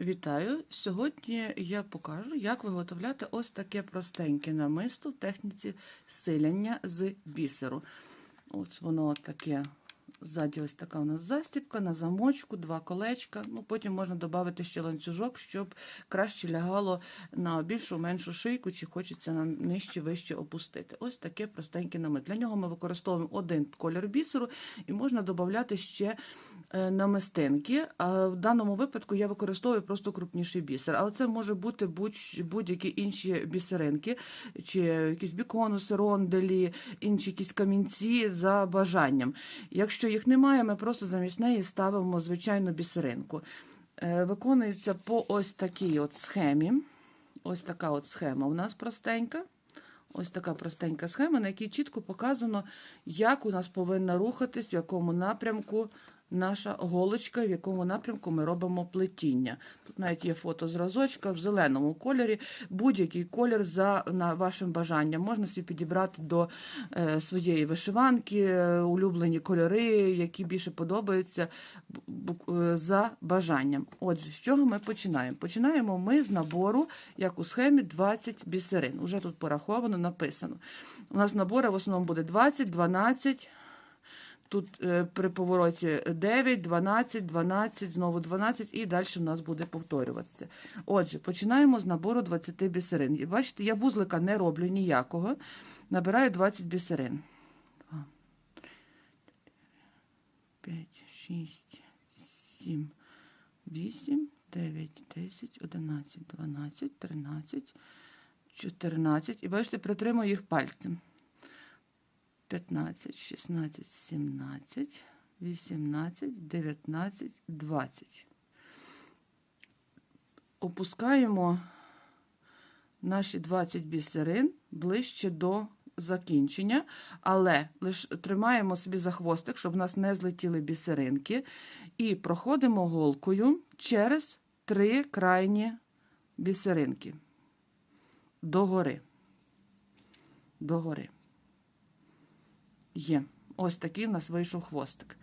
Вітаю! Сьогодні я покажу, як виготовляти ось таке простеньке намисто в техніці силяння з бісеру. Ось воно таке. Ззаді ось така у нас застібка на замочку, два колечка. Ну, Потім можна додати ще ланцюжок, щоб краще лягало на більшу меншу шийку, чи хочеться нам нижче вище опустити. Ось таке простеньке намет. Для нього ми використовуємо один колір бісеру і можна додати ще намистинки. А в даному випадку я використовую просто крупніший бісер, але це може бути будь- будь-які інші бісеринки, чи якісь біконуси, ронделі, інші якісь камінці за бажанням. Якщо їх немає, ми просто замість неї ставимо звичайну бісеринку. Е, Виконується по ось такій от схемі. Ось така от схема у нас простенька. Ось така простенька схема, на якій чітко показано, як у нас повинна рухатись, в якому напрямку наша голочка, в якому напрямку ми робимо плетіння. Тут навіть є фото зразочка в зеленому кольорі, будь-який колір за на вашим бажанням. Можна собі підібрати до е, своєї вишиванки, е, улюблені кольори, які більше подобаються е, за бажанням. Отже, з чого ми починаємо? Починаємо ми з набору, як у схемі, 20 бісерин. Уже тут пораховано, написано. У нас набору в основному буде 20, 12. Тут е, при повороті 9, 12, 12, знову 12 і далі в нас буде повторюватися. Отже, починаємо з набору 20 бісерин. Бачите, я вузлика не роблю ніякого. Набираю 20 бісерин. 2, 5, 6, 7, 8, 9, 10, 11, 12, 13, 14. І бачите, притримую їх пальцем. 15, 16, 17, 18, 19, 20. Опускаємо наші 20 бісерин ближче до закінчення, але лише тримаємо собі за хвостик, щоб в нас не злетіли бісеринки, і проходимо голкою через три крайні бісеринки догори. Догори. Є. Ось такий у нас вийшов хвостик.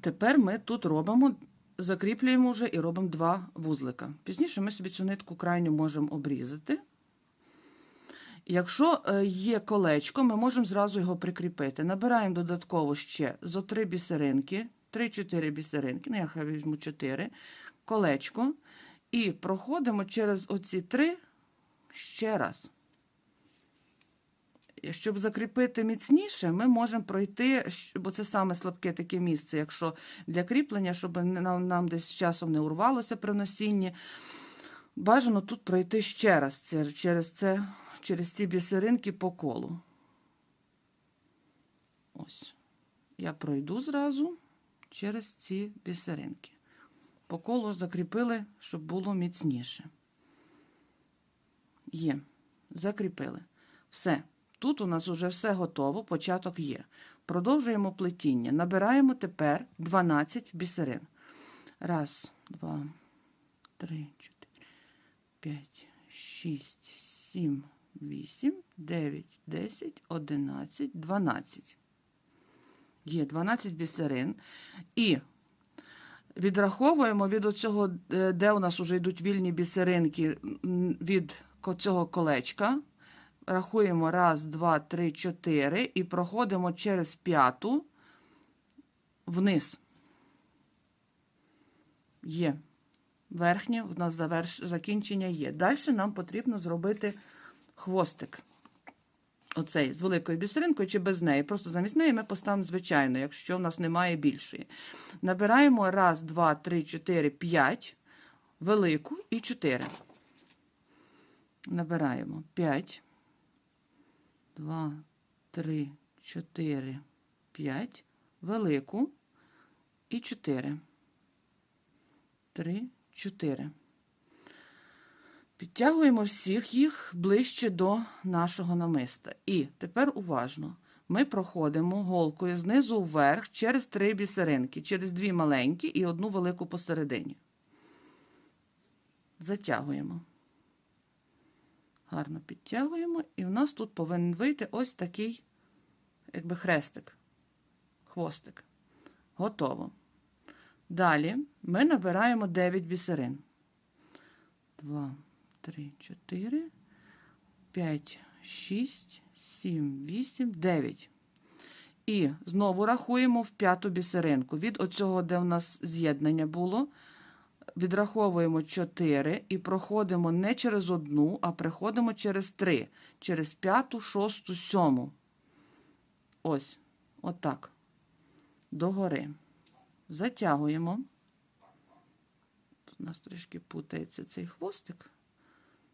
Тепер ми тут робимо, закріплюємо вже і робимо два вузлика. Пізніше ми собі цю нитку крайню можемо обрізати. Якщо е, є колечко, ми можемо зразу його прикріпити. Набираємо додатково ще зо три бісеринки, 3-4 бісеринки, ну я хай візьму 4, колечко, і проходимо через оці три ще раз. Щоб закріпити міцніше, ми можемо пройти, бо це саме слабке таке місце, якщо для кріплення, щоб нам, нам десь часом не урвалося при носінні. Бажано тут пройти ще раз через, це, через ці бісеринки по колу. Ось. Я пройду зразу через ці бісеринки. По колу закріпили, щоб було міцніше. Є. Закріпили. Все. Тут у нас вже все готово, початок є. Продовжуємо плетіння. Набираємо тепер 12 бісерин. Раз, два, три, чотири, п'ять, шість, сім, вісім, дев'ять, десять, одинадцять, дванадцять. Є 12 бісерин. І відраховуємо від оцього, е, де у нас вже йдуть вільні бісеринки, від цього колечка. Рахуємо раз, два, три, чотири і проходимо через п'яту вниз. Є. Верхнє в нас заверш... закінчення є. Далі нам потрібно зробити хвостик. Оцей з великою бісеринкою чи без неї. Просто замість неї ми поставимо звичайно, якщо в нас немає більшої. Набираємо раз, два, три, чотири, п'ять, велику і чотири. Набираємо 5, 2, 3, 4, 5, велику і 4. 3, 4. Підтягуємо всіх їх ближче до нашого намиста. І тепер уважно. Ми проходимо голкою знизу вверх через три бісеринки, через дві маленькі і одну велику посередині. Затягуємо. Гарно підтягуємо, і в нас тут повинен вийти ось такий, якби хрестик, хвостик. Готово. Далі ми набираємо 9 бісерин. 2, 3, 4, 5, 6, 7, 8, 9. І знову рахуємо в п'яту бісеринку. Від оцього, де в нас з'єднання було, відраховуємо 4 і проходимо не через одну, а приходимо через 3. Через п'яту, шосту, сьому. Ось, отак. Догори. Затягуємо. Тут у нас трішки путається цей хвостик.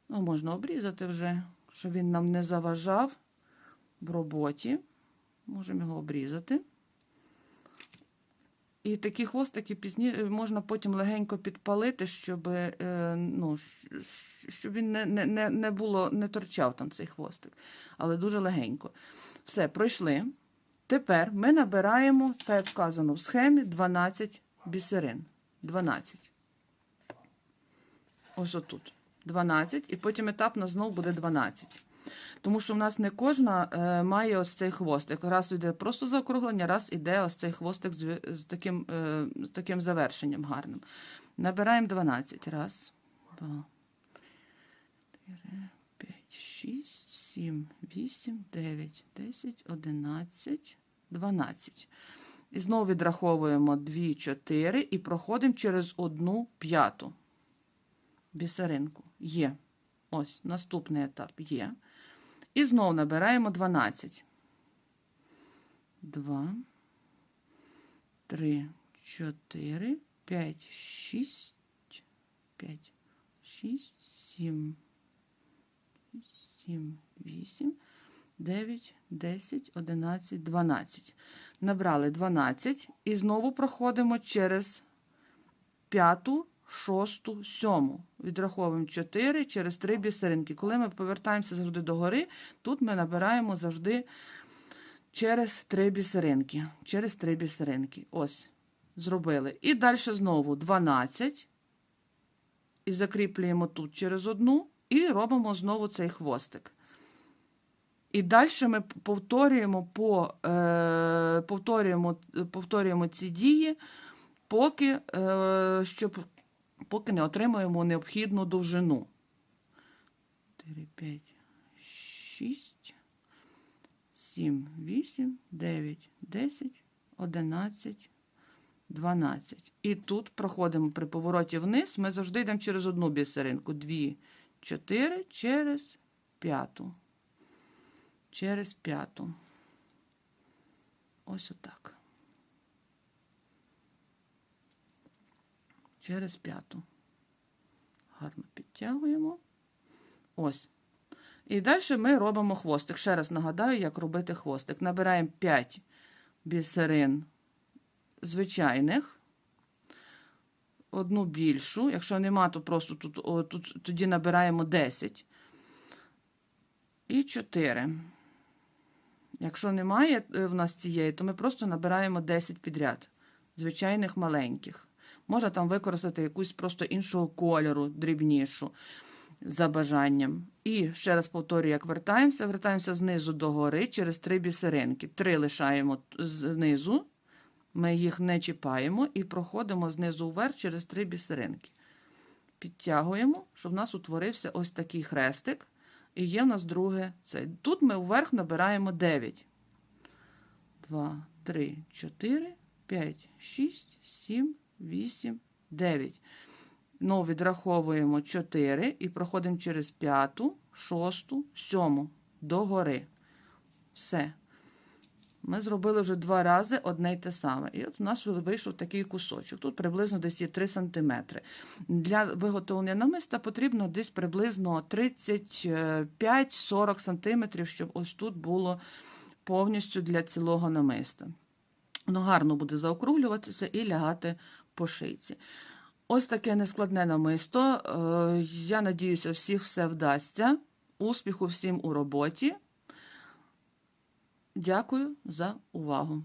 Ну, можна обрізати вже, щоб він нам не заважав в роботі. Можемо його обрізати. І такі хвостики пізніше можна потім легенько підпалити, щоб, е, ну, щоб він не, не, не було, не торчав там цей хвостик. Але дуже легенько. Все, пройшли. Тепер ми набираємо, так як вказано в схемі, 12 бісерин. 12. Ось отут. 12, і потім етапно знову буде 12. Тому що в нас не кожна е, має ось цей хвостик. Раз йде просто заокруглення, раз іде ось цей хвостик з, з, таким, е, з таким завершенням гарним. Набираємо 12. Раз, два, чотири, п'ять, шість, сім, вісім, дев'ять, десять, одинадцять, дванадцять. І знову відраховуємо 2, 4 і проходимо через одну п'яту бісеринку. Є. Ось, наступний етап є. І знову набираємо 12. 2, 3, 4, 5, 6, 5, 6, 7, 7, 8, 9, 10, 11, 12. Набрали 12 і знову проходимо через п'яту, шосту, сьому. Відраховуємо 4 через 3 бісеринки. Коли ми повертаємося завжди до гори, тут ми набираємо завжди через 3 бісеринки. Через 3 бісеринки. Ось, зробили. І далі знову 12. І закріплюємо тут через одну, і робимо знову цей хвостик. І далі ми повторюємо, по, е, повторюємо, повторюємо ці дії, поки, е, щоб, поки не отримуємо необхідну довжину. 4, 5, 6, 7, 8, 9, 10, 11, 12. І тут проходимо при повороті вниз. Ми завжди йдемо через одну бісеринку. 2, 4, через п'яту. Через п'яту. Ось отак. Через п'яту. Гарно підтягуємо. Ось. І далі ми робимо хвостик. Ще раз нагадаю, як робити хвостик. Набираємо 5 бісерин звичайних. Одну більшу. Якщо нема, то просто тут, о, тут тоді набираємо 10. І 4. Якщо немає е, в нас цієї, то ми просто набираємо 10 підряд. Звичайних маленьких. Можна там використати якусь просто іншого кольору, дрібнішу, за бажанням. І ще раз повторюю, як вертаємося, вертаємося знизу до гори через три бісеринки. Три лишаємо знизу, ми їх не чіпаємо і проходимо знизу вверх через три бісеринки. Підтягуємо, щоб в нас утворився ось такий хрестик. І є в нас друге це. Тут ми вверх набираємо 9. 2, 3, 4, 5, 6, 7, 8, 9. Ну, відраховуємо 4 і проходимо через п'яту, шосту, сьому до гори. Все. Ми зробили вже два рази одне й те саме. І от у нас вийшов такий кусочок. Тут приблизно десь є 3 см. Для виготовлення намиста потрібно десь приблизно 35-40 см, щоб ось тут було повністю для цілого намиста. Воно гарно буде заокруглюватися і лягати по шийці. Ось таке нескладне намисто. Е, Я надіюся, всіх все вдасться. Успіху всім у роботі. Дякую за увагу!